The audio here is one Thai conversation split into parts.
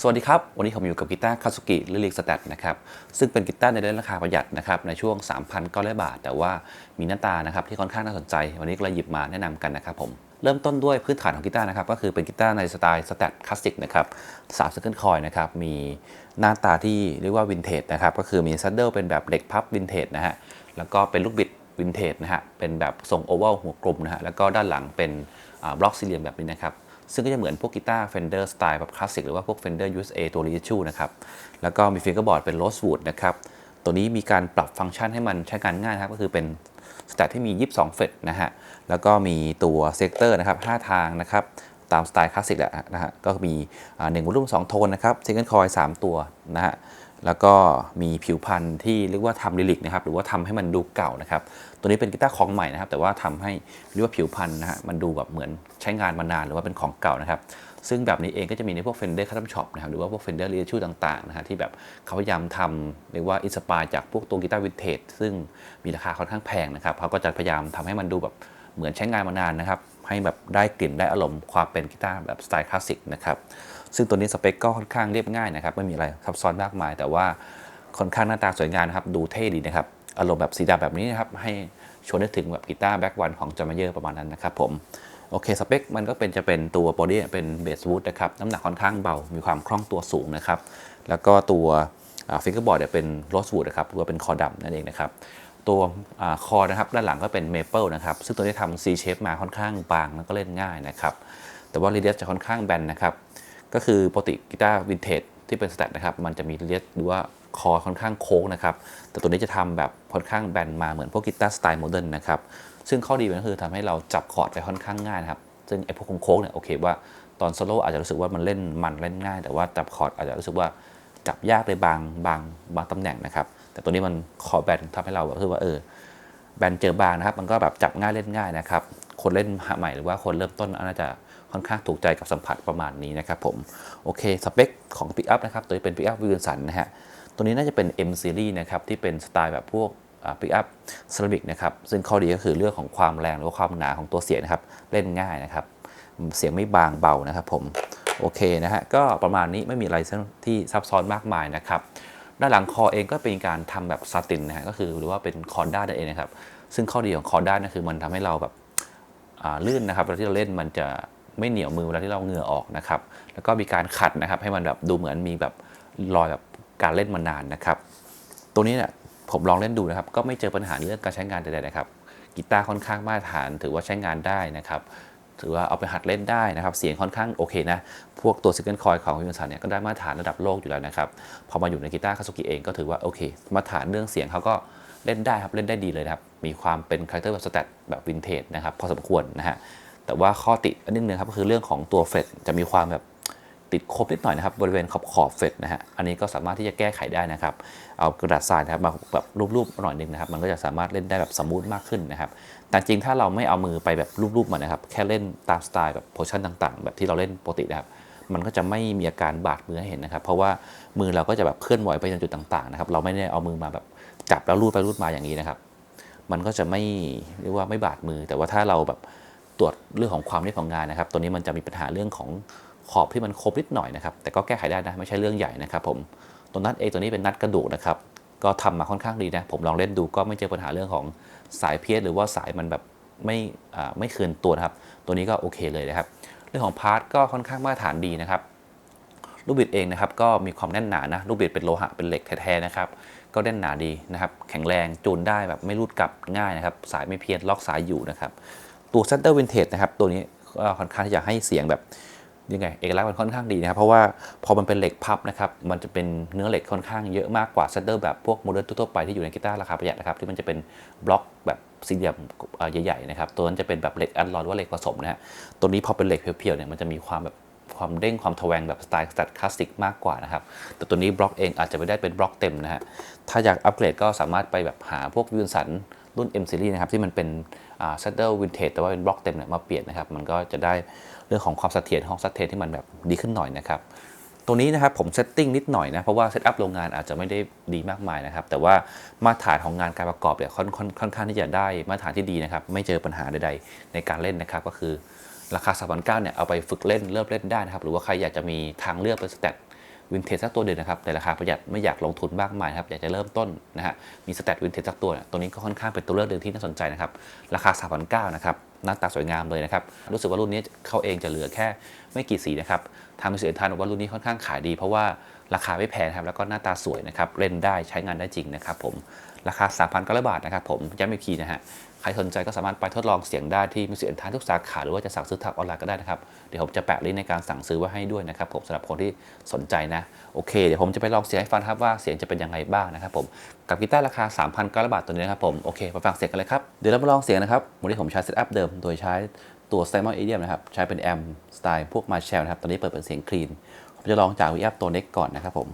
สวัสดีครับ วันนี้ผมอยู่กับกีตาร์คาสุกิลิลิกสแตทนะครับ ซึ่งเป็นกีตาร์ในราคาประหยัดนะครับ ในช่วง 3,900 บาท แต่ว่ามีหน้าตานะครับที่ค่อนข้างน่าสนใจ วันนี้ก็เลยหยิบมาแนะนำกันนะครับผม เริ่มต้นด้วยพื้นฐานของกีตาร์นะครับ ก็คือเป็นกีตาร์ในสไตล์สแตทคลาสสิกนะครับสามซิเกิลคอยนะครับ มีหน้าตาที่เรียกว่าวินเทจนะครับ ก็คือมีซัดเดิลเป็นแบบเหล็กพับวินเทจนะฮะ แล้วก็เป็นลูกบิดวินเทจนะฮะ เป็นแบบทรงโอเวลหัวกลมนะฮะ แล้วก็ด้านหลังเป็นบล็อกสี่เหลี่ยมแบบนี้นะครับ ซึ่งก็จะเหมือนพวกกีตาร์ Fender สไตล์แบบคลาสสิกหรือว่าพวก Fender USA ตัว reissue นะครับ แล้วก็มีฟิงเกอร์บอร์ดเป็น Rosewood นะครับ ตัวนี้มีการปรับฟังก์ชันให้มันใช้งานง่ายครับ ก็คือเป็นสแตทที่มี 22 เฟตนะฮะ แล้วก็มีตัวเซกเตอร์นะครับ 5 ทางนะครับ ตามสไตล์คลาสสิกแหละนะฮะ ก็มีหนึ่งวอลลุ่ม2โทนนะครับซิงเกิลคอย3ตัวนะฮะ แล้วก็มีผิวพันธุ์ที่เรียกว่าทำลิลิกนะครับหรือว่าทำให้มันดูเก่านะครับตัวนี้เป็นกีตาร์ของใหม่นะครับ แต่ว่าทำให้เรียกว่าผิวพันธุ์นะฮะมันดูแบบเหมือนใช้งานมานานหรือว่าเป็นของเก่านะครับซึ่งแบบนี้เองก็จะมีในพวก Fender Custom Shop นะครับหรือว่าพวก Fender Reissue ต่างๆนะฮะที่แบบเขาพยายามทำเรียกว่าอินสปายจากพวกตัวกีตาร์วินเทจซึ่งมีราคาค่อนข้างแพงนะครับเขาก็จะพยายามทำให้มันดูแบบเหมือนใช้งานมานานนะครับให้แบบได้กลิ่นได้อารมณ์ความเป็นกีตาร์แบบสไตล์คลาสสิกนะครับ ซึ่งตัวนี้สเปคก็ค่อนข้างเรียบง่ายนะครับไม่มีอะไรซับซ้อนมากมาย แต่ว่าค่อนข้างหน้าตาสวยงามนะครับดูเท่ดีนะครับอารมณ์แบบสีดำแบบนี้นะครับให้ชวนนึกถึงแบบกีตาร์แบ็กวันของจอมาเยอร์ประมาณนั้นนะครับผมโอเคสเปคมันก็เป็นจะเป็นตัวบอดี้เป็นเบสวูดนะครับน้ำหนักค่อนข้างเบา มีความคล่องตัวสูงนะครับ แล้วก็ตัวฟิงเกอร์บอร์ดเนี่ยเป็นโรสวูดนะครับหรือว่าเป็นคอดำนั่นเองนะครับ ตัวคอนะครับด้านหลังก็เป็นเมเปิลนะครับซึ่งตัวนี้ทำ C shape มาค่อนข้างบางแล้วก็เล่นง่ายนะครับ แต่ว่ารีเดียสจะค่อนข้างแบนนะครับ ก็คือปกติกีตาร์วินเทจที่เป็นสแตทนะครับ มันจะมีเดียสหรือว่าคอค่อนข้างโค้งนะครับ แต่ตัวนี้จะทำแบบค่อนข้างแบนมาเหมือนพวกกีตาร์สไตล์โมเดิร์นนะครับ ซึ่งข้อดีมันก็คือทำให้เราจับคอร์ดไปค่อนข้างง่ายนะครับ ซึ่งไอ้พวกโค้งเนี่ยโอเคว่าตอนโซโล่อาจจะรู้สึกว่ามันเล่นมันเล่นง่าย แต่ว่าจับคอร์ดอาจจะรู้สึกว่าจับยากในบางบางบางตำแหน่งนะครับ แต่ตัวนี้มันคอแบนทำให้เราแบบรู้สึกว่าเออแบนเจอบางนะครับ มันก็แบบจับง่ายเล่นง่ายนะครับ คนเล่นใหม่หรือว่าคนเริ่มต้นน่าจะ ค่อนข้างถูกใจกับสัมผัสประมาณนี้นะครับผม โอเค สเปคของ Pick Up นะครับ ตัวนี้เป็น Pick Up วิลสันนะฮะ ตัวนี้น่าจะเป็น M Series นะครับ ที่เป็นสไตล์แบบพวก Pick Up เซรามิกนะครับ ซึ่งข้อดีก็คือเรื่องของความแรงหรือว่าความหนาของตัวเสียงนะครับ เล่นง่ายนะครับ เสียงไม่บางเบานะครับผม โอเคนะฮะ ก็ประมาณนี้ไม่มีอะไรที่ซับซ้อนมากมายนะครับ ด้านหลังคอเองก็เป็นการทำแบบซาตินนะฮะ ก็คือหรือว่าเป็นคอร์ด้านั่นเองนะครับ ซึ่งข้อดีของคอร์ด้านะคือมันทำให้เราแบบลื่นนะครับเวลาที่เราเล่นมันจะ ไม่เหนียวมือเวลาที่เราเหงื่อออกนะครับ แล้วก็มีการขัดนะครับ ให้มันแบบดูเหมือนมีแบบรอยแบบการเล่นมานานนะครับ ตัวนี้เนี่ยผมลองเล่นดูนะครับ ก็ไม่เจอปัญหาเรื่องการใช้งานใดๆนะครับ กีตาร์ค่อนข้างมาตรฐานถือว่าใช้งานได้นะครับ ถือว่าเอาไปหัดเล่นได้นะครับ เสียงค่อนข้างโอเคนะ พวกตัวซิงเกิลคอยของวินสันเนี่ยก็ได้มาตรฐานระดับโลกอยู่แล้วนะครับ พอมาอยู่ในกีตาร์คาสุกิเองก็ถือว่าโอเค มาตรฐานเรื่องเสียงเขาก็เล่นได้ครับ เล่นได้ดีเลยครับ มีความเป็นคาแรคเตอร์แบบสแตทแบบวินเทจนะครับ พอสมควรนะฮะ แต่ว่าข้อติอันนึงนะครับก็คือเรื่องของตัวเฟดจะมีความแบบติดคบนิดหน่อยนะครับ บริเวณขอบขอบเฟดนะฮะอันนี้ก็สามารถที่จะแก้ไขได้นะครับ เอากระดาษทรายนะครับมาแบบรูปๆหน่อยหนึงนะครับ มันก็จะสามารถเล่นได้แบบสมูทมากขึ้นนะครับ แต่จริงถ้าเราไม่เอามือไปแบบรูปๆมันนะครับ แค่เล่นตามสไตล์แบบโพชั่นต่างๆ แบบที่เราเล่นปกตินะครับมันก็จะไม่มีอาการบาดมือให้เห็นนะครับ เพราะว่ามือเราก็จะแบบเคลื่อนไหวไปยังจุดต่างๆนะครับ เราไม่ได้เอามือมาแบบจับแล้วรูดไปรูดมาอย่างนี้นะครับ มันก็จะไม่เรียกว่าไม่บาดมือ แต่ว่าถ้าเราแบบ ตรวจเรื่องของความเรียบของงานนะครับ ตัวนี้มันจะมีปัญหาเรื่องของขอบที่มันคมนิดหน่อยนะครับ แต่ก็แก้ไขได้นะไม่ใช่เรื่องใหญ่นะครับ ผมตัวนัดเองตัวนี้เป็นนัดกระดูกนะครับ ก็ทำมาค่อนข้างดีนะ ผมลองเล่นดูก็ไม่เจอปัญหาเรื่องของสายเพี้ยนหรือว่าสายมันแบบไม่ไม่คืนตัวนะครับ ตัวนี้ก็โอเคเลยนะครับ เรื่องของพาร์ทก็ค่อนข้างมาตรฐานดีนะครับลูกบิดเองนะครับก็มีความแน่นหนานะลูกบิดเป็นโลหะเป็นเหล็กแท้ๆนะครับก็แน่นหนาดีนะครับ แข็งแรงจูนได้แบบไม่รูดกลับง่ายนะครับ สายไม่เพี้ยนล็อกสายอยู่นะครับ ตัวเซนเตอร์วินเทจนะครับตัวนี้ก็ค่อนข้างที่จะให้เสียงแบบยังไงเอกลักษณ์มันค่อนข้างดีนะครับ เพราะว่าพอมันเป็นเหล็กพับนะครับ มันจะเป็นเนื้อเหล็กค่อนข้างเยอะมากกว่าเซนเตอร์แบบพวกโมเดิร์นทั่วๆไปที่อยู่ในกีตาร์ราคาประหยัดนะครับ ที่มันจะเป็นบล็อกแบบสี่เหลี่ยมใหญ่ๆนะครับ ตัวนั้นจะเป็นแบบเหล็กอันลอยหรือว่าเหล็กผสมนะฮะตัวนี้พอเป็นเหล็กเพียวๆเนี่ยมันจะมีความแบบความเด้งความทแวงแบบสไตล์สแตทคลาสสิกมากกว่านะครับ แต่ตัวนี้บล็อกเองอาจจะไม่ได้เป็นบล็อกเต็มนะฮะ ถ้าอยากอัปเกรดก็สามารถไปแบบหาพวกวินสันรุ่น M Series นะครับที่มันเป็น ซัดเดิลวินเทจแต่ว่าเป็นบล็อกเต็มเนี่ยมาเปลี่ยนนะครับ มันก็จะได้เรื่องของความเสถียรของซัดเทนที่มันแบบดีขึ้นหน่อยนะครับ ตัวนี้นะครับผมเซตติ้งนิดหน่อยนะ เพราะว่าเซตอัพโรงงานอาจจะไม่ได้ดีมากมายนะครับ แต่ว่ามาตรฐานของงานการประกอบเนี่ยค่อนค่อนค่อนข้างที่จะได้มาตรฐานที่ดีนะครับ ไม่เจอปัญหาใดๆ ในการเล่นนะครับ ก็คือราคา3 9 0 0เนี่ยเอาไปฝึกเล่นเริ่มเล่นได้นะครับ หรือว่าใครอยากจะมีทางเลือกเป็นสแตท วินเทจสักตัวเดียวนะครับแต่ราคาประหยัดไม่อยากลงทุนมากมายครับอยากจะเริ่มต้นนะฮะมีสแตทวินเทจสักตัวตัวนี้ก็ค่อนข้างเป็นตัวเลือกหนึ่งที่น่าสนใจนะครับราคา3,900นะครับหน้าตาสวยงามเลยนะครับรู้สึกว่ารุ่นนี้เขาเองจะเหลือแค่ไม่กี่สีนะครับทางมิสเอ็นทานบอกว่ารุ่นนี้ค่อนข้างขายดี เพราะว่าราคาไม่แพงครับแล้วก็หน้าตาสวยนะครับเล่นได้ใช้งานได้จริงนะครับผมราคา3,900บาทนะครับผมย้ำอีกทีนะฮะ ครสนใจก็สามารถไปทดลองเสียงได้ที่มิสเอ็นทานทุกสาขาหรือว่าจะสั่งซื้อทางออนไลน์ก็ได้นะครับ เดี๋ยวผมจะแปะลิงก์ในการสั่งซื้อไว้ให้ด้วยนะครับผมสำหรับคนที่สนใจนะ โอเค เดี๋ยวผมจะไปลองเสียงให้ฟังครับว่าเสียงจะเป็นยังไงบ้างนะครับผมกับกีตาร์ราคา3,900บาทตัวนี้นะครับผมโอเคไปฟังเสียงกันเลยครับเดี๋ยวเรามาลองเสียงนะครับวันนี้ผมใช้เซตอัพเดิมโดยใช้ตัว s t y m o n Idiom นะครับใช้เป็นแอมสไตล์พวก Marshall นะครับตอนนี้เปิดเป็นเสียงคลีนผมจะลองจากวีอัพตัวเน็กก่อนนะครับผม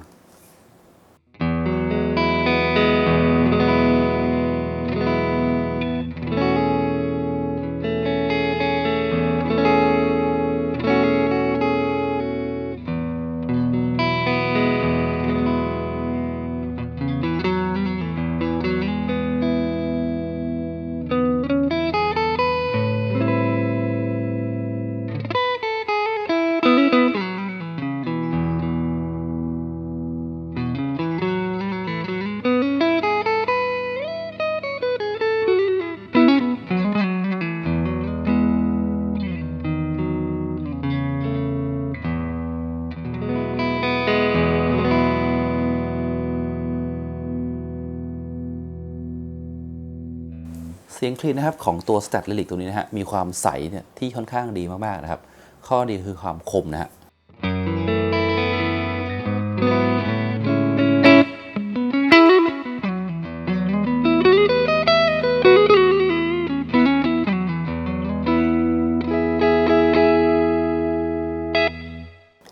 เสียงคลีนนะครับของตัว Stat Lyric ตัวนี้นะฮะมีความใสเนี่ยที่ค่อนข้างดีมากๆนะครับ ข้อดีคือความคมนะฮะ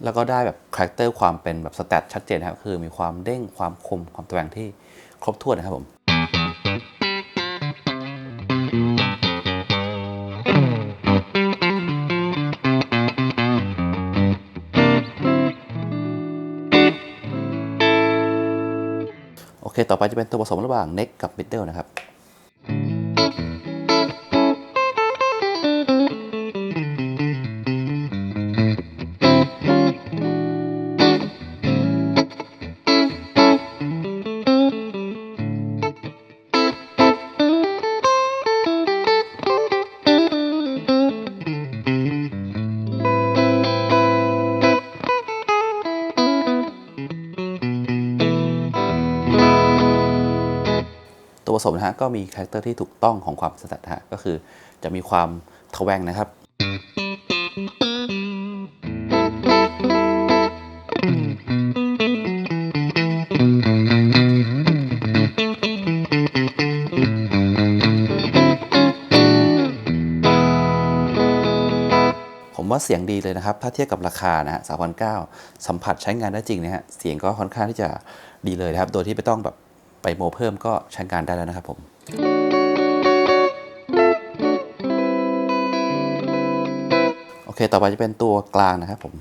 แล้วก็ได้แบบคาแรคเตอร์ความเป็นแบบสแตทชัดเจนนะครับ คือมีความเด้งความคมความแตวงที่ครบถ้วนนะครับผม เค ต่อไปจะเป็นตัวผสมระหว่าง neck กับ middle นะครับ ผสมนะฮะก็มีคาแรคเตอร์ที่ถูกต้องของความสแตทนะฮะก็คือจะมีความทแวงนะครับผมว่าเสียงดีเลยนะครับ ถ้าเทียบกับราคานะฮะสามพันเก้าสัมผัสใช้งานได้จริงนะฮะ เสียงก็ค่อนข้างที่จะดีเลยนะครับ โดยที่ไม่ต้องแบบ ไปโมเพิ่มก็ใช้งานได้แล้วนะครับผมโอเค ต่อไปจะเป็นตัวกลางนะครับผม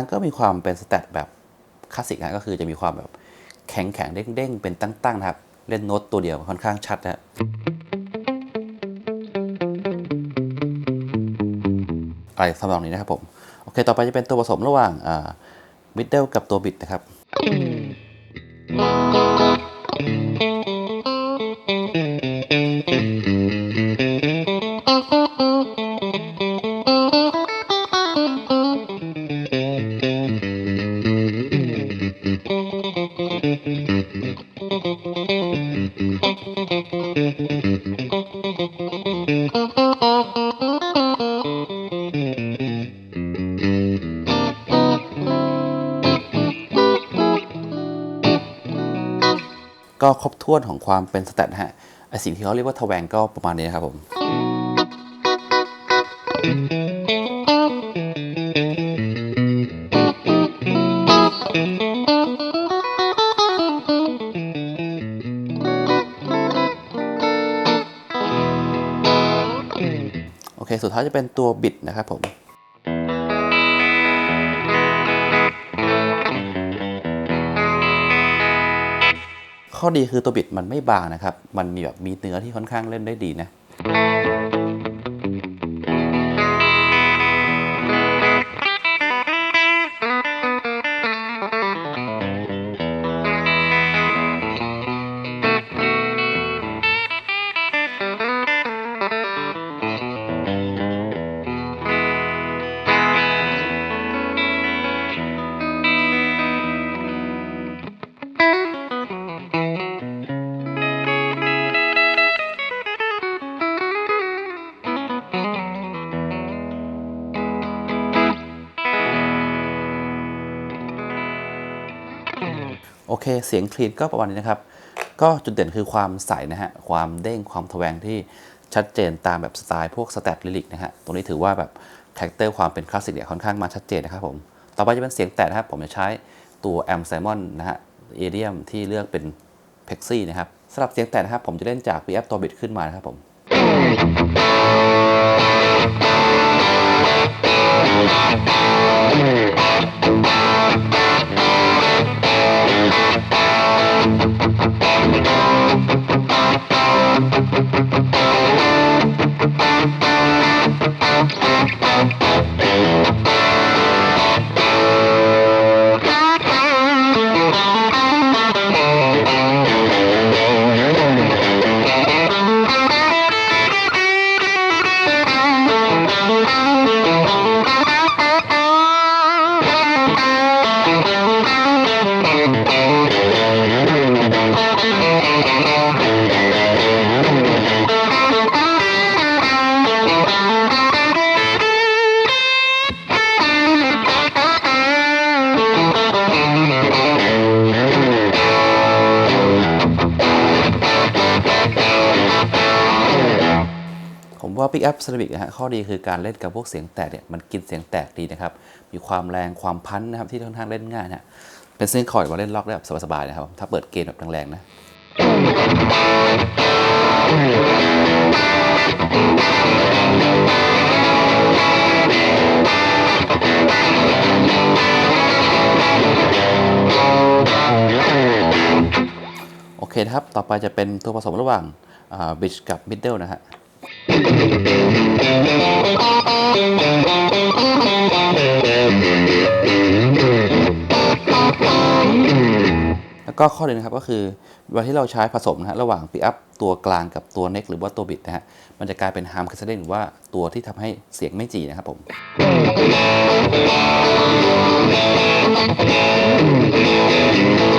างก็มีความเป็นสแตทแบบคลาสสิกนะก็คือจะมีความแบบแข็งแข็งๆเด้งๆเป็นตั้งๆนะครับ เล่นโน้ตตัวเดียวค่อนข้างชัดนะฮะอะไรทำนองนี้นะครับผม โอเค ต่อไปจะเป็นตัวผสมระหว่างมิดเดิลกับตัวบิดนะครับ ถ้วนของความเป็นสแตทฮะไอสิ่งที่เขาเรียกว่าทแวงก็ประมาณนี้นะครับผมโอเค สุดท้ายจะเป็นตัวบิดนะครับผม ข้อดีคือตัวบิดมันไม่บางนะครับ มันมีแบบมีเนื้อที่ค่อนข้างเล่นได้ดีนะ เสียงคลีนก็ประมาณนี้นะครับ ก็จุดเด่นคือความใสนะฮะ ความเด้งความทแวงที่ชัดเจนตามแบบสไตล์พวกสแตทลิลิกนะฮะ ตรงนี้ถือว่าแบบคาแรคเตอร์ความเป็นคลาสสิกเนี่ยค่อนข้างมาชัดเจนนะครับผม ต่อไปจะเป็นเสียงแตะนะครับ ผมจะใช้ตัวแอมไซมอนนะฮะเอเดียมที่เลือกเป็นเพกซี่นะครับสำหรับเสียงแตะนะครับผมจะเล่นจาก p ีแอตัวบิดขึ้นมานะครับผม ผมว่า Pick Up Ceramic นะฮะข้อดีคือการเล่นกับพวกเสียงแตกเนี่ยมันกินเสียงแตกดีนะครับ มีความแรงความพันนะครับที่ค่อนข้างเล่นง่ายนะเป็นเส้นคอร์ดว่าเล่นล็อกได้แบบสบายๆนะครับ ถ้าเปิดเกมแบบแรงๆนะโอเคนะครับ ต่อไปจะเป็นตัวผสมระหว่างบิชกับมิดเดิลนะฮะ แล้วก็ข้อหนึ่งนะครับก็คือเวลาที่เราใช้ผสมนะฮะระหว่างปิอัพตัวกลางกับตัวเน็กหรือว่าตัวบิดนะฮะมันจะกลายเป็นฮาร์มค a สเดนหรือว่าตัวที่ทำให้เสียงไม่จีนะครับผมก็ใ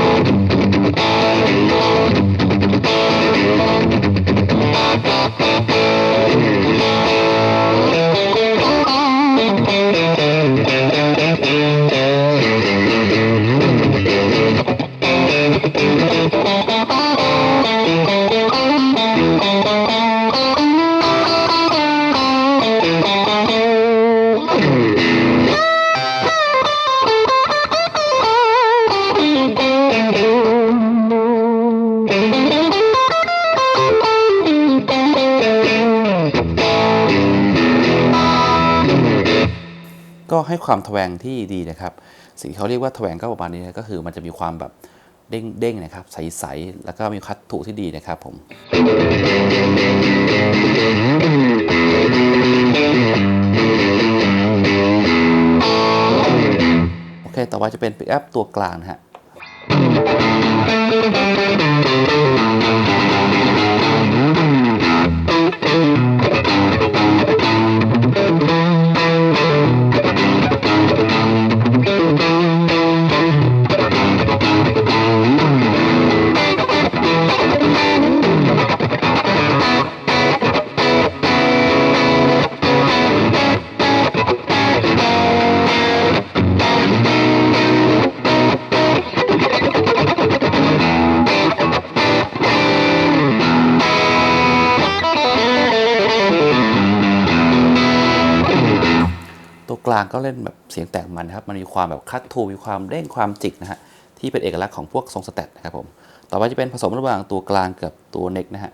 ความทแวงที่ดีนะครับ สิ่งที่เขาเรียกว่าทแวงก็ประมาณนี้นะก็คือมันจะมีความแบบเด้งๆนะครับ ใสๆแล้วก็มีคัดถูที่ดีนะครับผมโอเค ต่อไปจะเป็นปิกอัพตัวกลางฮะ ลางก็เล่นแบบเสียงแตกมันนะครับ มันมีความแบบคัดทูมีความเด้งความจิกนะฮะที่เป็นเอกลักษณ์ของพวกทรงสแตทนะครับผมต่อไปจะเป็นผสมระหว่างตัวกลางกับตัวเน็กนะฮะ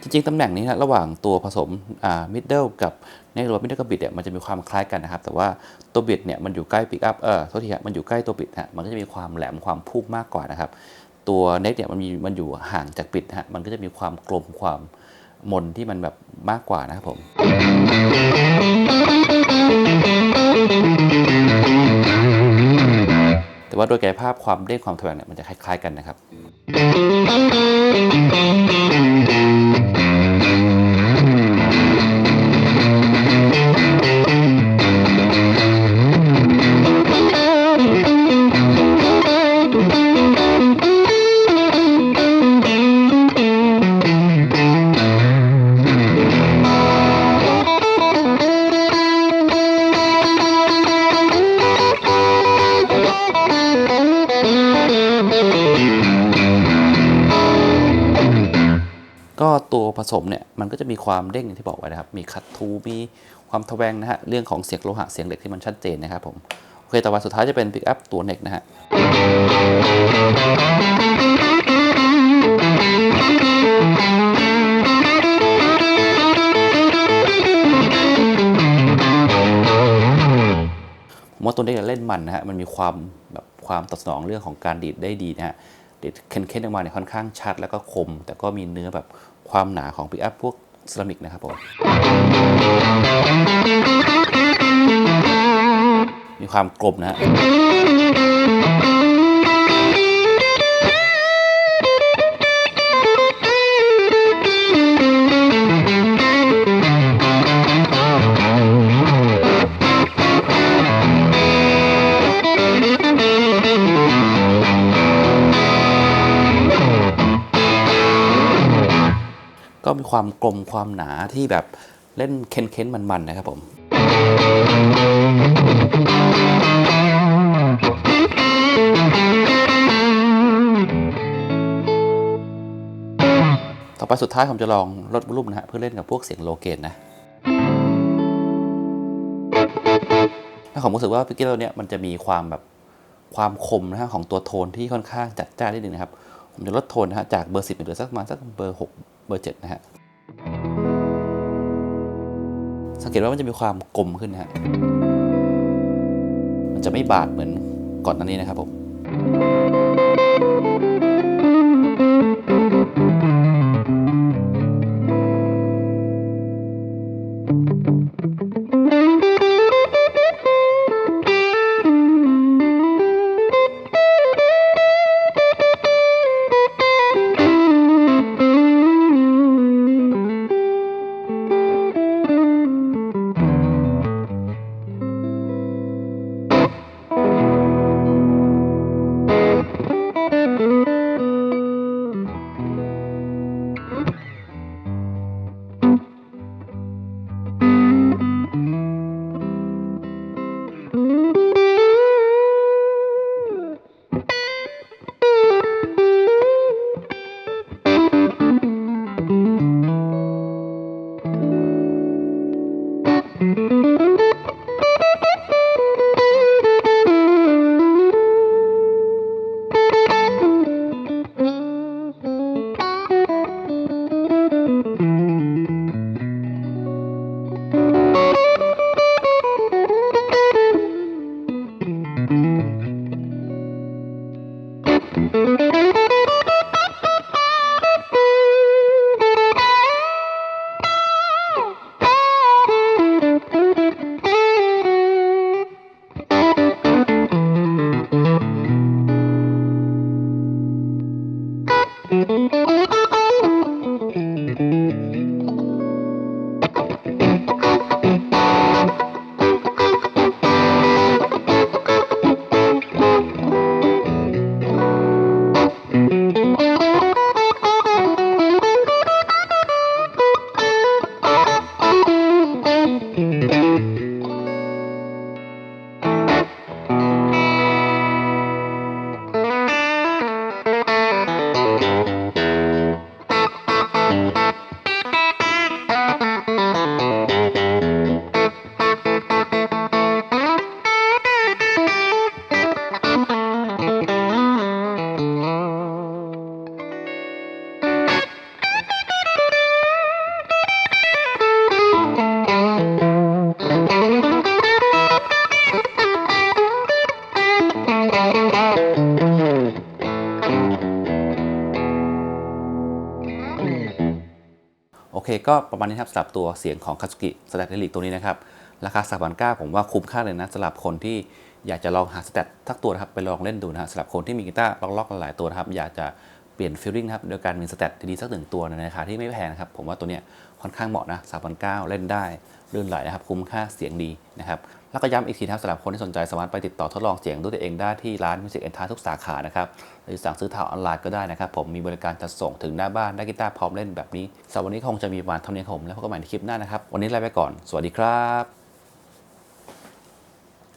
จริงๆตำแหน่งนี้นะระหว่างตัวผสมอ่า middle กับในหรือว่า middle กับ bit เนี่ยมันจะมีความคล้ายกันนะครับ แต่ว่าตัว bit เนี่ยมันอยู่ใกล้ pick up เออโทษทีฮะมันอยู่ใกล้ตัว bit ฮะมันก็จะมีความแหลมความพุ่งมากกว่านะครับ ตัวเน็กเนี่ยมันมีมันอยู่ห่างจากปิดฮะมันก็จะมีความกลมความมนที่มันแบบมากกว่านะครับผมแต่ว่าโดยกายภาพความเด้งความแถวงเนี่ยมันจะคล้าย ๆ กันนะครับ สมเนี่ยมันก็จะมีความเด้งอย่างที่บอกไว้นะครับ มีคัตทูมีความทแวงนะฮะเรื่องของเสียงโลหะเสียงเหล็กที่มันชัดเจนนะครับผมโอเคต่อไปสุดท้ายจะเป็นปิกอัพตัวเน็กนะฮะผมว่าตัวเน็กเล่นมันนะฮะมันมีความแบบความตอบสนองเรื่องของการดีดได้ดีนะฮะเด็ดเค้นๆออกมาเนี่ยค่อนข้างชัดแล้วก็คม แต่ก็มีเนื้อแบบ ความหนาของปิกอัพพวกเซรามิกนะครับผมมีความกลมนะฮะ ความกลมความหนาที่แบบเล่นเค้นๆมันๆนะครับผมต่อไปสุดท้ายผมจะลองลดวอลุ่มนะฮะเพื่อเล่นกับพวกเสียงโลเกนนะถ้าผมรู้สึกว่าพิกเกอร์เนี่ยมันจะมีความแบบความคมนะฮะของตัวโทนที่ค่อนข้างจัดจ้านนิดนึงนะครับ ผมจะลดโทนนะฮะจากเบอร์สิบเหลือสักประมาณสักเบอร์หกเบอร์เจ็ดนะฮะ เกตว่ามันจะมีความกลมขึ้นนะฮะมันจะไม่บาดเหมือนก่อนหน้านี้นะครับผม เคก็ประมาณนี้ครับสำหรับตัวเสียงของคาสุกิสแตทเดลิกตัวนี้นะครับ ราคา3 9 0 0ผมว่าคุ้มค่าเลยนะสำหรับคนที่อยากจะลองหาสแตททักตัวนะครับไปลองเล่นดูนะสำหรับคนที่มีกีตาร์ล็อกๆหลายตัวนะครับอยากจะเปลี่ยนฟิลลิ่งนะครับโดยการมีสแตทดีๆสักหนึ่งตัวในราคาที่ไม่แพงนะครับผมว่าตัวเนี้ยค่อนข้างเหมาะนะ3 9 0 0เล่นได้ลื่นไหลนะครับคุ้มค่าเสียงดีนะครับ แล้วก็ย้ำอีกทีนะครับสำหรับคนที่สนใจสามารถไปติดต่อทดลองเสียงด้วยตัวเองได้ที่ร้าน Music and t a ทุกสาขานะครับหรือสั่งซื้อทางออนไลน์ก็ได้นะครับ ผมมีบริการจัดส่งถึงหน้าบ้านได้กีตาร์พร้อมเล่นแบบนี้สำหรับวันนี้คงจะมีประมาณเท่านี้ครับผมแล้วพบกันใหม่ในคลิปหน้านะครับวันนี้ลาไปก่อน สวัสดีครับ